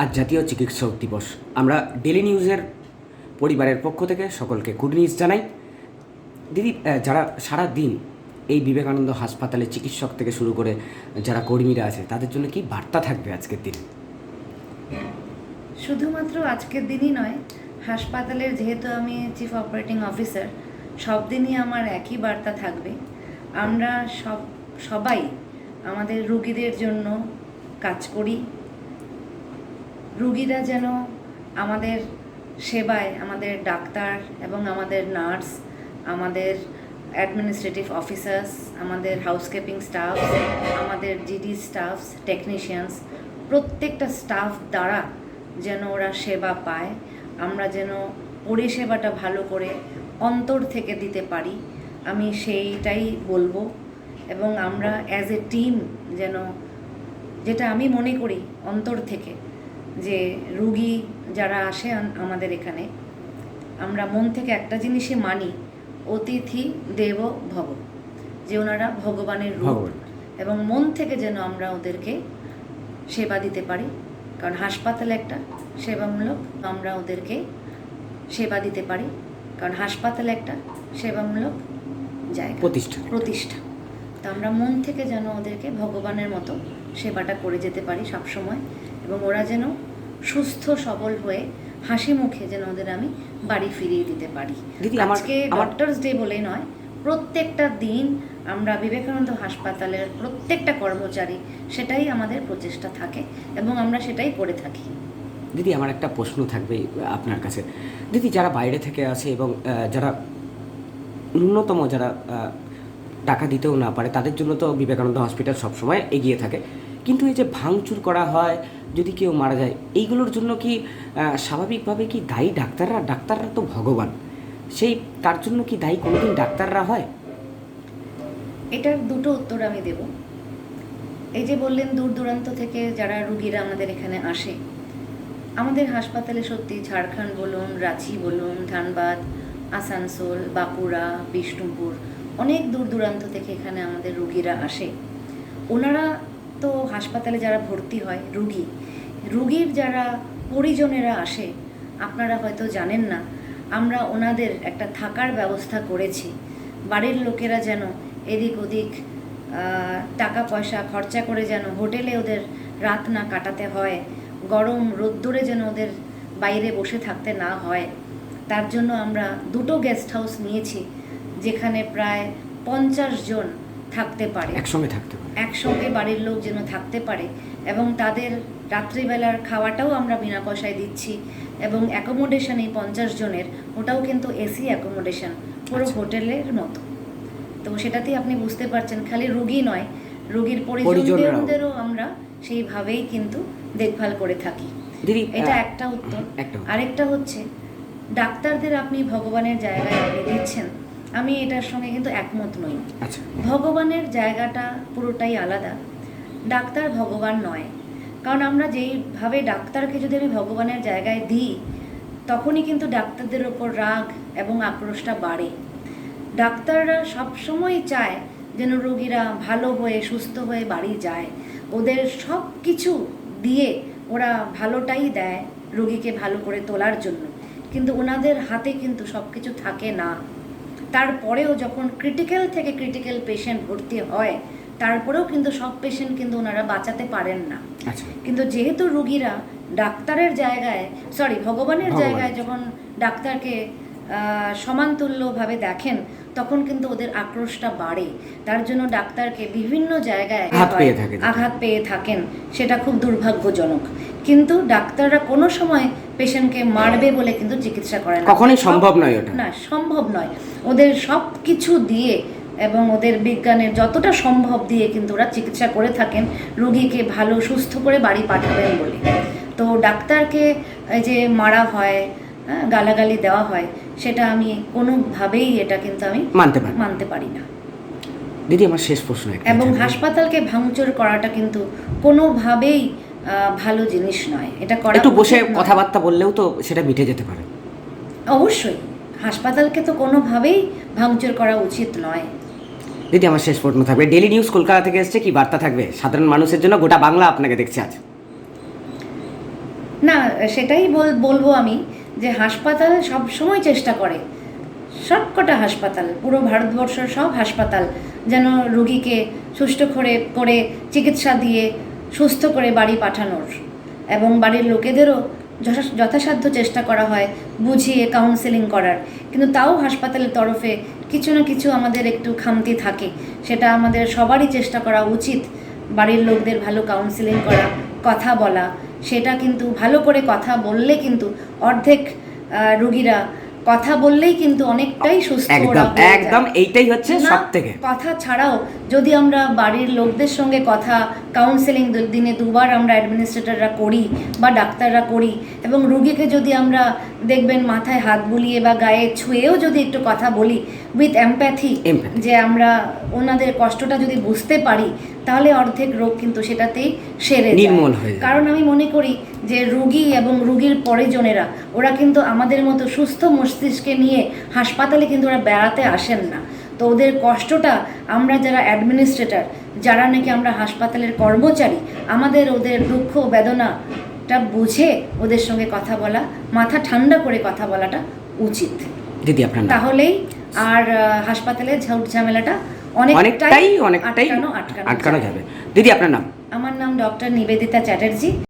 আজ জাতীয় চিকিৎসক দিবস। আমরা ডেলি নিউজের পরিবারের পক্ষ থেকে সকলকে গুড নিউজ জানাই। দিদি যারা সারা দিন এই বিবেকানন্দ হাসপাতালে চিকিৎসক থেকে শুরু করে যারা কর্মীরা আছে, তাদের জন্য কি বার্তা থাকবে আজকের দিন? শুধুমাত্র আজকের দিনই নয়, হাসপাতালের যেহেতু আমি চিফ অপারেটিং অফিসার সব দিনই আমার একই বার্তা থাকবে। আমরা সব, সবাই আমাদের রুগীদের জন্য কাজ করি রুগীরা যেন আমাদের সেবায়, আমাদের ডাক্তার এবং আমাদের নার্স, আমাদের অ্যাডমিনিস্ট্রেটিভ অফিসার্স আমাদের হাউসকিপিং স্টাফ আমাদের জিডি স্টাফস টেকনিশিয়ানস প্রত্যেকটা স্টাফ দ্বারা যেন ওরা সেবা পায়। আমরা যেন পরিষেবাটা ভালো করে অন্তর থেকে দিতে পারি। আমি সেইটাই বলব এবং আমরা অ্যাজ এ টিম যেন, যেটা আমি মনে করি অন্তর থেকে যে রুগী যারা আসে আমাদের এখানে আমরা মন থেকে একটা জিনিসই মানি অতিথি দেব ভব যে ওনারা ভগবানের রূপ এবং মন থেকে যেন আমরা ওদেরকে সেবা দিতে পারি কারণ হাসপাতালে একটা সেবামূলক আমরা ওদেরকে সেবা দিতে পারি কারণ হাসপাতালে একটা সেবামূলক জায়গা প্রতিষ্ঠা প্রতিষ্ঠা। তো আমরা মন থেকে যেন ওদেরকে ভগবানের মতো সেবাটা করে যেতে পারি সব সময় এবং ওরা যেন সুস্থ সবল হয়ে হাসি মুখে যেন ওদের আমি বাড়ি ফিরিয়ে দিতে পারি। দিদি, আমার- আজকে ডক্টরস ডে বলে নয় প্রত্যেকটা দিন আমরা বিবেকানন্দ হাসপাতালের প্রত্যেকটা কর্মচারী সেটাই আমাদের প্রচেষ্টা থাকে এবং আমরা সেটাই করে থাকি। দিদি আমার একটা প্রশ্ন থাকবে আপনার কাছে। দিদি যারা বাইরে থেকে আসে এবং যারা ন্যূনতম যারা টাকা দিতেও না পারে তাদের জন্য তো বিবেকানন্দ হসপিটাল সবসময় এগিয়ে থাকে। কিন্তু এই যে ভাঙচুর করা হয় যদি কেউ মারা যায়, এইগুলোর জন্য কি স্বাভাবিকভাবে কি দায়ী ডাক্তাররা? ডাক্তাররা তো ভগবান। সেই, তার জন্য কি দায়ী কোনোদিন ডাক্তাররা হয়? এটার দুটো উত্তর আমি দেব। এই যে বললেন দূর দূরান্ত থেকে যারা রুগীরা আমাদের এখানে আসে, আমাদের হাসপাতালে সত্যি ঝাড়খণ্ড বলুন, রাঁচি বলুন, ধানবাদ, আসানসোল, বাঁকুড়া, বিষ্ণুপুর, অনেক দূর দূরান্ত থেকে এখানে আমাদের রুগীরা আসে। ওনারা তো হাসপাতালে যারা ভর্তি হয়, রুগী, রুগীর যারা পরিজনেরা আসে, আপনারা হয়তো জানেন না, আমরা ওনাদের একটা থাকার ব্যবস্থা করেছি। বাড়ির লোকেরা যেন এদিক ওদিক টাকা পয়সা খরচা করে যেন হোটেলে ওদের রাত না কাটাতে হয়, গরম রোদ্দুরে যেন ওদের বাইরে বসে থাকতে না হয়। তার জন্য আমরা দুটো গেস্ট হাউস নিয়েছি, যেখানে প্রায় পঞ্চাশ জন থাকতে পারে। একসঙ্গে থাকতে পারে। একসঙ্গে বাড়ির লোক যেন থাকতে পারে এবং তাদের রাত্রিবেলার খাওয়াটাও আমরা বিনা পয়সায় দিচ্ছি এবং অ্যাকোমোডেশন এই পঞ্চাশ জনের ওটাও কিন্তু এসি অ্যাকোমোডেশন পুরো আচ্ছা। হোটেলের মতো। তো সেটাতেই আপনি বুঝতে পারছেন খালি রুগী নয় রুগীর। পরিজনদেরও আমরা সেইভাবেই কিন্তু দেখভাল করে থাকি। এটা একটা উত্তর। আরেকটা হচ্ছে ডাক্তারদের আপনি ভগবানের জায়গায় দিচ্ছেন আমি এটার সঙ্গে কিন্তু একমত নই। আচ্ছা। ভগবানের জায়গাটা পুরোটাই আলাদা। ডাক্তার ভগবান নয়। কারণ আমরা যেইভাবে ডাক্তারকে যদি আমি ভগবানের জায়গায় দিই তখনই কিন্তু ডাক্তারদের ওপর রাগ এবং আক্রোশটা বাড়ে। ডাক্তাররা সবসময় চায় যেন রোগীরা ভালো হয়ে সুস্থ হয়ে বাড়ি যায়। ওদের সব কিছু দিয়ে ওরা ভালোটাই দেয় রোগীকে ভালো করে তোলার জন্য। কিন্তু ওনাদের হাতে কিন্তু সব কিছু থাকে না। তারপরেও যখন ক্রিটিক্যাল থেকে ক্রিটিক্যাল পেশেন্ট ভর্তি হয় তারপরেও কিন্তু সব পেশেন্ট কিন্তু ওনারা বাঁচাতে পারেন না। আচ্ছা। কিন্তু যেহেতু রুগীরা ডাক্তারের জায়গায় সরি ভগবানের জায়গায় যখন ডাক্তারকে সমানতুল্যভাবে দেখেন তখন কিন্তু ওদের আক্রোশটা বাড়ে। তার জন্য ডাক্তারকে বিভিন্ন জায়গায় আঘাত পেয়ে থাকেন সেটা খুব দুর্ভাগ্যজনক। কিন্তু ডাক্তাররা কোনো সময় পেশেন্টকে মারবে বলে কিন্তু চিকিৎসা করে না। কখনোই সম্ভব নয় ওটা। না সম্ভব নয়। ওদের সব কিছু দিয়ে এবং ওদের বিজ্ঞানের যতটা সম্ভব দিয়ে কিন্তু ওরা চিকিৎসা করে থাকেন রুগীকে ভালো সুস্থ করে বাড়ি পাঠাবেন বলে। তো ডাক্তারকে এই যে মারা হয় হ্যাঁ, গালাগালি দেওয়া হয় সেটা আমি কোনোভাবেই এটা কিন্তু আমি মানতে পারি মানতে পারি না। দিদি আমার শেষ প্রশ্ন এবং হাসপাতালকে ভাঙচুর করাটা কিন্তু কোনোভাবেই ভালো জিনিস নয়। এটা করা একটু বসে কথাবার্তা বললেও তো সেটা মিটে যেতে পারে। অবশ্যই। হাসপাতালকে তো কোনোভাবেই ভাঙচুর করা উচিত নয়। দিদি আমার শেষ প্রশ্ন থাকবে। ডেলি নিউজ কলকাতা থেকে এসছে কি বার্তা থাকবে? সাধারণ মানুষের জন্য গোটা বাংলা আপনাকে দেখছে আজ। না সেটাই বল- বলব আমি যে হাসপাতাল সব সময় চেষ্টা করে। সবকটা হাসপাতাল পুরো ভারতবর্ষের সব হাসপাতাল যেন রুগীকে সুষ্ঠু করে করে চিকিৎসা দিয়ে সুস্থ করে বাড়ি পাঠানোর। এবং বাড়ির লোকেদেরও যথাসাধ্য চেষ্টা করা হয় বুঝিয়ে কাউন্সেলিং করার। কিন্তু তাও হাসপাতালের তরফে কিছু না কিছু আমাদের একটু খামতি থাকে। সেটা আমাদের সবারই চেষ্টা করা উচিত বাড়ির লোকদের ভালো কাউন্সেলিং করা, কথা বলা। সেটা কিন্তু ভালো করে কথা বললে কিন্তু অর্ধেক রুগীরা কথা বললেই কিন্তু অনেকটাই সুস্থ একদম একদম এইটাই হচ্ছে সব থেকে কথা ছাড়াও যদি আমরা বাড়ির লোকদের সঙ্গে কথা কাউন্সেলিং দিনে দুবার আমরা অ্যাডমিনিস্ট্রেটররা করি বা ডাক্তাররা করি এবং রুগীকে যদি আমরা দেখবেন মাথায় হাত বুলিয়ে বা গায়ে ছুঁয়েও যদি একটু কথা বলি উইথ এমপ্যাথি। যে আমরা ওনাদের কষ্টটা যদি বুঝতে পারি তাহলে অর্ধেক রোগ কিন্তু সেটাতেই সেরে যায়। নির্মূল হয়ে। কারণ আমি মনে করি যে রুগী এবং রুগীর পরিজনেরা ওরা কিন্তু আমাদের মতো সুস্থ মস্তিষ্কে নিয়ে হাসপাতালে কিন্তু ওরা বেড়াতে আসেন না তো ওদের কষ্টটা আমরা যারা অ্যাডমিনিস্ট্রেটর যারা নাকি আমরা হাসপাতালের কর্মচারী আমাদের ওদের দুঃখ বেদনাটা বুঝে ওদের সঙ্গে কথা বলা মাথা ঠান্ডা করে কথা বলাটা উচিত। দিদি আপনার তাহলেই আর হাসপাতালে ঝাউট ঝামেলাটা অনেকটাই অনেকটাই আটকানো আটকানো যাবে। দিদি আপনার নাম? আমার নাম ডক্টর নিবেদিতা চ্যাটার্জি।